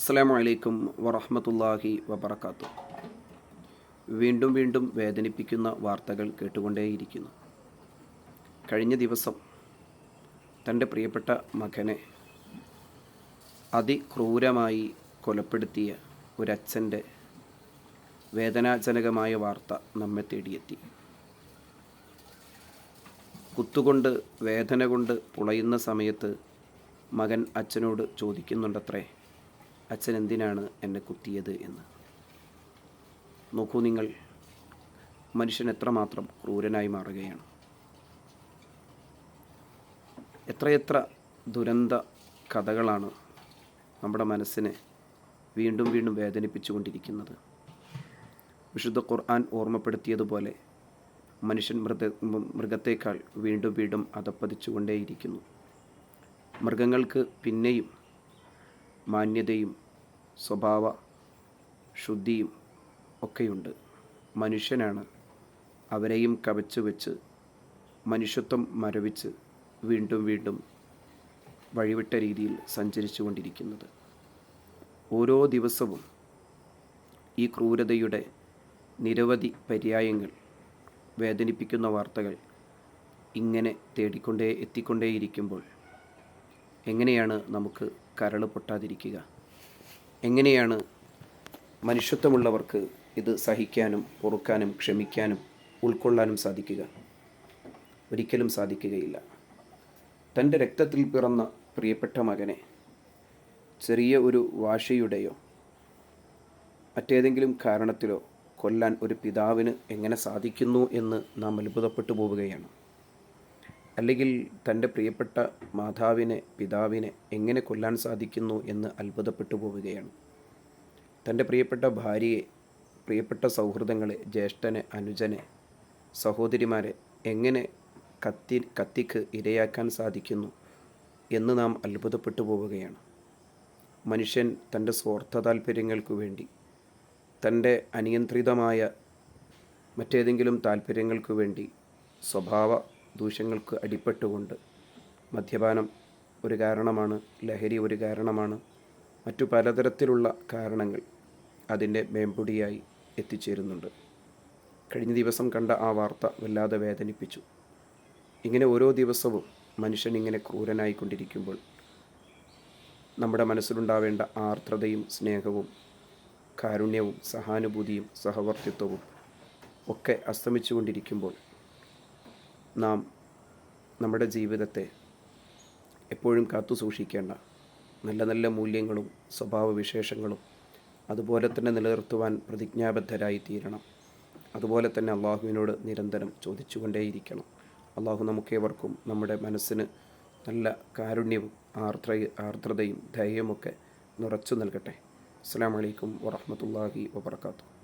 അസ്സാം വലൈക്കും വറഹമത്തല്ലാഹി വബർക്കാത്തു വീണ്ടും വീണ്ടും വേദനിപ്പിക്കുന്ന വാർത്തകൾ കേട്ടുകൊണ്ടേയിരിക്കുന്നു. കഴിഞ്ഞ ദിവസം തന്റെ പ്രിയപ്പെട്ട മകനെ അതിക്രൂരമായി കൊലപ്പെടുത്തിയ ഒരച്ഛന്റെ വേദനാജനകമായ വാർത്ത നമ്മെ തേടിയെത്തി. കുത്തുകൊണ്ട് വേദന കൊണ്ട് പുളയുന്ന സമയത്ത് മകൻ അച്ഛനോട് ചോദിക്കുന്നുണ്ടത്രേ അച്ഛൻ എന്തിനാണ് എന്നെ കുത്തിയത് എന്ന്? നോക്കൂ നിങ്ങൾ. മനുഷ്യൻ എത്രമാത്രം ക്രൂരനായി മാറുകയാണ്. എത്രയെത്ര ദുരന്ത കഥകളാണ് നമ്മുടെ മനസ്സിനെ വീണ്ടും വീണ്ടും വേദനിപ്പിച്ചുകൊണ്ടിരിക്കുന്നത്. വിശുദ്ധ ഖുർആൻ ഓർമ്മപ്പെടുത്തിയതുപോലെ മനുഷ്യൻ മൃഗ മൃഗത്തേക്കാൾ വീണ്ടും വീണ്ടും അതപ്പതിച്ചുകൊണ്ടേയിരിക്കുന്നു. മൃഗങ്ങൾക്ക് പിന്നെയും മാന്യതയും സ്വഭാവ ശുദ്ധിയും ഒക്കെയുണ്ട്. മനുഷ്യനാണ് അവരെയും കവച്ചു വെച്ച് മനുഷ്യത്വം മരവിച്ച് വീണ്ടും വീണ്ടും വഴിവിട്ട രീതിയിൽ സഞ്ചരിച്ചു കൊണ്ടിരിക്കുന്നത് ഓരോ ദിവസവും ഈ ക്രൂരതയുടെ നിരവധി പര്യായങ്ങൾ വേദനിപ്പിക്കുന്ന വാർത്തകൾ ഇങ്ങനെ തേടിക്കൊണ്ടേ എത്തിക്കൊണ്ടേയിരിക്കുമ്പോൾ എങ്ങനെയാണ് നമുക്ക് കരൾ പൊട്ടാതിരിക്കുക. എങ്ങനെയാണ് മനുഷ്യത്വമുള്ളവർക്ക് ഇത് സഹിക്കാനും പൊറുക്കാനും ക്ഷമിക്കാനും ഉൾക്കൊള്ളാനും സാധിക്കുക? ഒരിക്കലും സാധിക്കുകയില്ല. തന്റെ രക്തത്തിൽ പിറന്ന പ്രിയപ്പെട്ട മകനെ ചെറിയ ഒരു വാശിയുടെയോ മറ്റേതെങ്കിലും കാരണത്തിലോ കൊല്ലാൻ ഒരു പിതാവിന് എങ്ങനെ സാധിക്കുന്നു എന്ന് നാം അത്ഭുതപ്പെട്ടു പോവുകയാണ്. അല്ലെങ്കിൽ തന്റെ പ്രിയപ്പെട്ട മാതാവിനെ പിതാവിനെ എങ്ങനെ കൊല്ലാൻ സാധിക്കുന്നു എന്ന് അത്ഭുതപ്പെട്ടു പോവുകയാണ്. തന്റെ പ്രിയപ്പെട്ട ഭാര്യയെ പ്രിയപ്പെട്ട സൗഹൃദങ്ങളെ ജ്യേഷ്ഠനെ അനുജനെ സഹോദരിമാരെ എങ്ങനെ കത്തി കത്തിക്ക് ഇരയാക്കാൻ സാധിക്കുന്നു എന്ന് നാം അത്ഭുതപ്പെട്ടു പോവുകയാണ്. മനുഷ്യൻ തന്റെ സ്വാർത്ഥ താല്പര്യങ്ങൾക്കു വേണ്ടി തന്റെ അനിയന്ത്രിതമായ മറ്റേതെങ്കിലും താല്പര്യങ്ങൾക്കു വേണ്ടി സ്വഭാവ ദൂഷ്യങ്ങൾക്ക് അടിപ്പെട്ടുകൊണ്ട് മദ്യപാനം ഒരു കാരണമാണ് ലഹരി ഒരു കാരണമാണ് മറ്റു പലതരത്തിലുള്ള കാരണങ്ങൾ അതിന്റെ മേമ്പൊടിയായി എത്തിച്ചേരുന്നുണ്ട്. കഴിഞ്ഞ ദിവസം കണ്ട ആ വാർത്ത വല്ലാതെ വേദനിപ്പിച്ചു. ഇങ്ങനെ ഓരോ ദിവസവും മനുഷ്യൻ ഇങ്ങനെ ക്രൂരനായിക്കൊണ്ടിരിക്കുമ്പോൾ നമ്മുടെ മനസ്സിലുണ്ടാവേണ്ട ആർദ്രതയും സ്നേഹവും കാരുണ്യവും സഹാനുഭൂതിയും സഹവർത്തിത്വവും ഒക്കെ അസ്തമിച്ചുകൊണ്ടിരിക്കുമ്പോൾ നാം നമ്മുടെ ജീവിതത്തെ എപ്പോഴും കാത്തു സൂക്ഷിക്കേണ്ട നല്ല നല്ല മൂല്യങ്ങളും സ്വഭാവവിശേഷങ്ങളും അതുപോലെ തന്നെ നിലനിർത്തുവാൻ പ്രതിജ്ഞാബദ്ധരായി തീരണം അതുപോലെ തന്നെ അള്ളാഹുവിനോട് നിരന്തരം ചോദിച്ചുകൊണ്ടേയിരിക്കണം. അള്ളാഹു നമുക്കേവർക്കും നമ്മുടെ മനസ്സിന് നല്ല കാരുണ്യവും ആർദ്ര ആർദ്രതയും ധൈര്യമൊക്കെ നിറച്ചു നൽകട്ടെ. അസ്സാം വലൈക്കും വറഹമത്തല്ലാഹി വാബർക്കാത്തു